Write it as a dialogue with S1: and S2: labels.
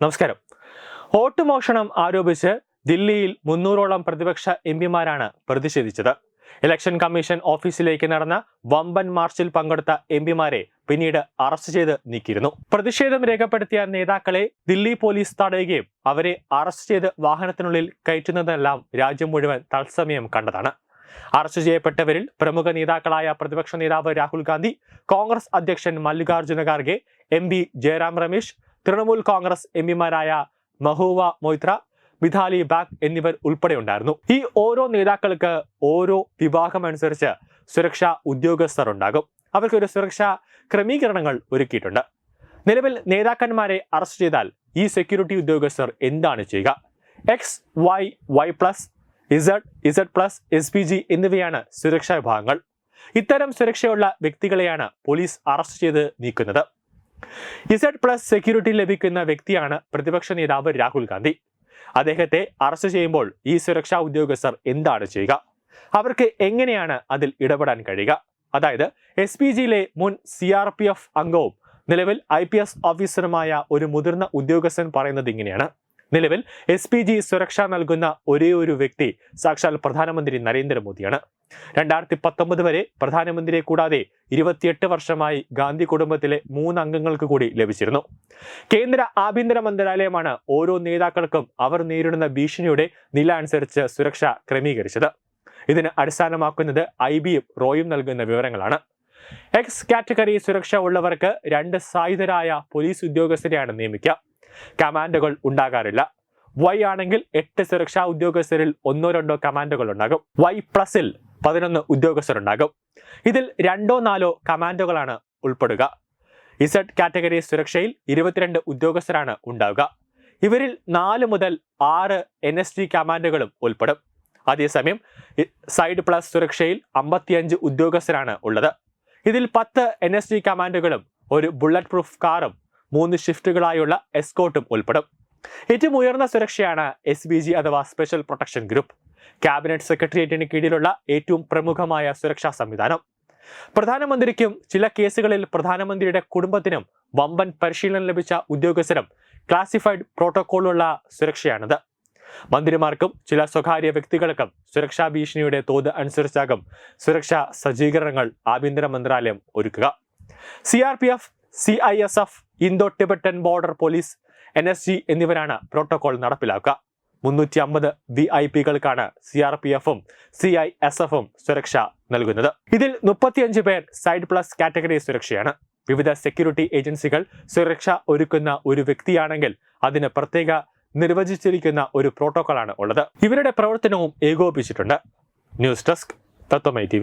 S1: നമസ്കാരം. വോട്ട് മോഷണം ആരോപിച്ച് ദില്ലിയിൽ മുന്നൂറോളം പ്രതിപക്ഷ എം പിമാരാണ് പ്രതിഷേധിച്ചത്. ഇലക്ഷൻ കമ്മീഷൻ ഓഫീസിലേക്ക് നടന്ന വമ്പൻ മാർച്ചിൽ പങ്കെടുത്ത എം പിമാരെ പിന്നീട് അറസ്റ്റ് ചെയ്ത് നീക്കിയിരുന്നു. പ്രതിഷേധം രേഖപ്പെടുത്തിയ നേതാക്കളെ ദില്ലി പോലീസ് തടയുകയും അവരെ അറസ്റ്റ് ചെയ്ത് വാഹനത്തിനുള്ളിൽ കയറ്റുന്നതെല്ലാം രാജ്യം മുഴുവൻ തത്സമയം കണ്ടതാണ്. അറസ്റ്റ് ചെയ്യപ്പെട്ടവരിൽ പ്രമുഖ നേതാക്കളായ പ്രതിപക്ഷ നേതാവ് രാഹുൽ ഗാന്ധി കോൺഗ്രസ് അധ്യക്ഷൻ Mallikarjuna Kharge M P Jairam Ramesh Trinamool Congress M പിമാരായ Mahua Moitra Mitali Bag എന്നിവർ ഉൾപ്പെടെ ഉണ്ടായിരുന്നു. ഈ ഓരോ നേതാക്കൾക്ക് ഓരോ വിഭാഗമനുസരിച്ച് സുരക്ഷാ ഉദ്യോഗസ്ഥർ ഉണ്ടാകും. അവർക്ക് ഒരു സുരക്ഷാ ക്രമീകരണങ്ങൾ ഒരുക്കിയിട്ടുണ്ട്. നിലവിൽ നേതാക്കന്മാരെ അറസ്റ്റ് ചെയ്താൽ ഈ സെക്യൂരിറ്റി ഉദ്യോഗസ്ഥർ എന്താണ് ചെയ്യുക? X Y Y plus Z Z plus S P G എന്നിവയാണ് സുരക്ഷാ വിഭാഗങ്ങൾ. ഇത്തരം സുരക്ഷയുള്ള വ്യക്തികളെയാണ് പോലീസ് അറസ്റ്റ് ചെയ്ത് നീക്കുന്നത്. ഇസഡ് പ്ലസ് സെക്യൂരിറ്റി ലഭിക്കുന്ന വ്യക്തിയാണ് പ്രതിപക്ഷ നേതാവ് രാഹുൽ ഗാന്ധി. അദ്ദേഹത്തെ അറസ്റ്റ് ചെയ്യുമ്പോൾ ഈ സുരക്ഷാ ഉദ്യോഗസ്ഥർ എന്താണ് ചെയ്യുക? അവർക്ക് എങ്ങനെയാണ് അതിൽ ഇടപെടാൻ കഴിയുക? അതായത് എസ് പി ജിയിലെ മുൻ സി ആർ പി എഫ് അംഗവും നിലവിൽ ഐ പി എസ് ഓഫീസറുമായ ഒരു മുതിർന്ന ഉദ്യോഗസ്ഥൻ പറയുന്നത് ഇങ്ങനെയാണ്. നിലവിൽ എസ് പി ജി സുരക്ഷ നൽകുന്ന ഒരേ ഒരു വ്യക്തി സാക്ഷാൽ പ്രധാനമന്ത്രി നരേന്ദ്രമോദിയാണ്. രണ്ടായിരത്തി പത്തൊമ്പത് വരെ പ്രധാനമന്ത്രിയെ കൂടാതെ ഇരുപത്തിയെട്ട് വർഷമായി ഗാന്ധി കുടുംബത്തിലെ മൂന്ന് അംഗങ്ങൾക്ക് കൂടി ലഭിച്ചിരുന്നു. കേന്ദ്ര ആഭ്യന്തര മന്ത്രാലയമാണ് ഓരോ നേതാക്കൾക്കും അവർ നേരിടുന്ന ഭീഷണിയുടെ നില അനുസരിച്ച് സുരക്ഷ ക്രമീകരിച്ചത്. ഇതിന് അടിസ്ഥാനമാക്കുന്നത് ഐ ബിയും റോയും നൽകുന്ന വിവരങ്ങളാണ്. എക്സ് കാറ്റഗറി സുരക്ഷ ഉള്ളവർക്ക് രണ്ട് സായുധരായ പോലീസ് ഉദ്യോഗസ്ഥരെയാണ് നിയമിക്കുക. കമാൻഡുകൾ ഉണ്ടാകാറില്ല. വൈ ആണെങ്കിൽ എട്ട് സുരക്ഷാ ഉദ്യോഗസ്ഥരിൽ ഒന്നോ രണ്ടോ കമാൻഡുകൾ ഉണ്ടാകും. വൈ പ്ലസിൽ പതിനൊന്ന് ഉദ്യോഗസ്ഥരുണ്ടാകും ഇതിൽ രണ്ടോ നാലോ കമാൻഡുകളാണ് ഉൾപ്പെടുക. ഇസഡ് കാറ്റഗറി സുരക്ഷയിൽ ഇരുപത്തിരണ്ട് ഉദ്യോഗസ്ഥരാണ് ഉണ്ടാവുക. ഇവരിൽ നാല് മുതൽ ആറ് എൻ എസ് ടി കമാൻഡുകളും ഉൾപ്പെടും. അതേസമയം സൈഡ് പ്ലസ് സുരക്ഷയിൽ അമ്പത്തിയഞ്ച് ഉദ്യോഗസ്ഥരാണ് ഉള്ളത്. ഇതിൽ പത്ത് എൻ എസ് ടി കമാൻഡുകളും ഒരു ബുള്ളറ്റ് പ്രൂഫ് കാറും മൂന്ന് ഷിഫ്റ്റുകളായുള്ള എസ്കോട്ടും ഉൾപ്പെടും. ഏറ്റവും ഉയർന്ന സുരക്ഷയാണ് എസ് ബി ജി അഥവാ സ്പെഷ്യൽ പ്രൊട്ടക്ഷൻ ഗ്രൂപ്പ് ക്യാബിനറ്റ് സെക്രട്ടേറിയറ്റിന് കീഴിലുള്ള ഏറ്റവും പ്രമുഖമായ സുരക്ഷാ സംവിധാനം. പ്രധാനമന്ത്രിക്കും ചില കേസുകളിൽ പ്രധാനമന്ത്രിയുടെ കുടുംബത്തിനും വമ്പൻ പരിശീലനം ലഭിച്ച ഉദ്യോഗസ്ഥരും ക്ലാസിഫൈഡ് പ്രോട്ടോകോളുള്ള സുരക്ഷയാണിത്. മന്ത്രിമാർക്കും ചില സ്വകാര്യ വ്യക്തികൾക്കും സുരക്ഷാ ഭീഷണിയുടെ തോത് അനുസരിച്ചാകും സുരക്ഷാ സജ്ജീകരണങ്ങൾ ആഭ്യന്തര മന്ത്രാലയം ഒരുക്കുക. C R P F C I S F Indo Tibetan border police N S G എന്നിവരാണ് പ്രോട്ടോകോൾ നടപ്പിലാക്കുക. മുന്നൂറ്റി അമ്പത് വി ഐ പികൾക്കാണ് സി ആർ പി എഫും സി ഐ എസ് എഫും സുരക്ഷ നൽകുന്നത്. ഇതിൽ മുപ്പത്തിയഞ്ച് പേർ സൈഡ് പ്ലസ് കാറ്റഗറി സുരക്ഷയാണ്. വിവിധ സെക്യൂരിറ്റി ഏജൻസികൾ സുരക്ഷ ഒരുക്കുന്ന ഒരു വ്യക്തിയാണെങ്കിൽ അതിന് പ്രത്യേക നിർവചിച്ചിരിക്കുന്ന ഒരു പ്രോട്ടോകോളാണ് ഉള്ളത്. ഇവരുടെ പ്രവർത്തനവും ഏകോപിപ്പിച്ചിട്ടുണ്ട്. News desk Tatwamayi T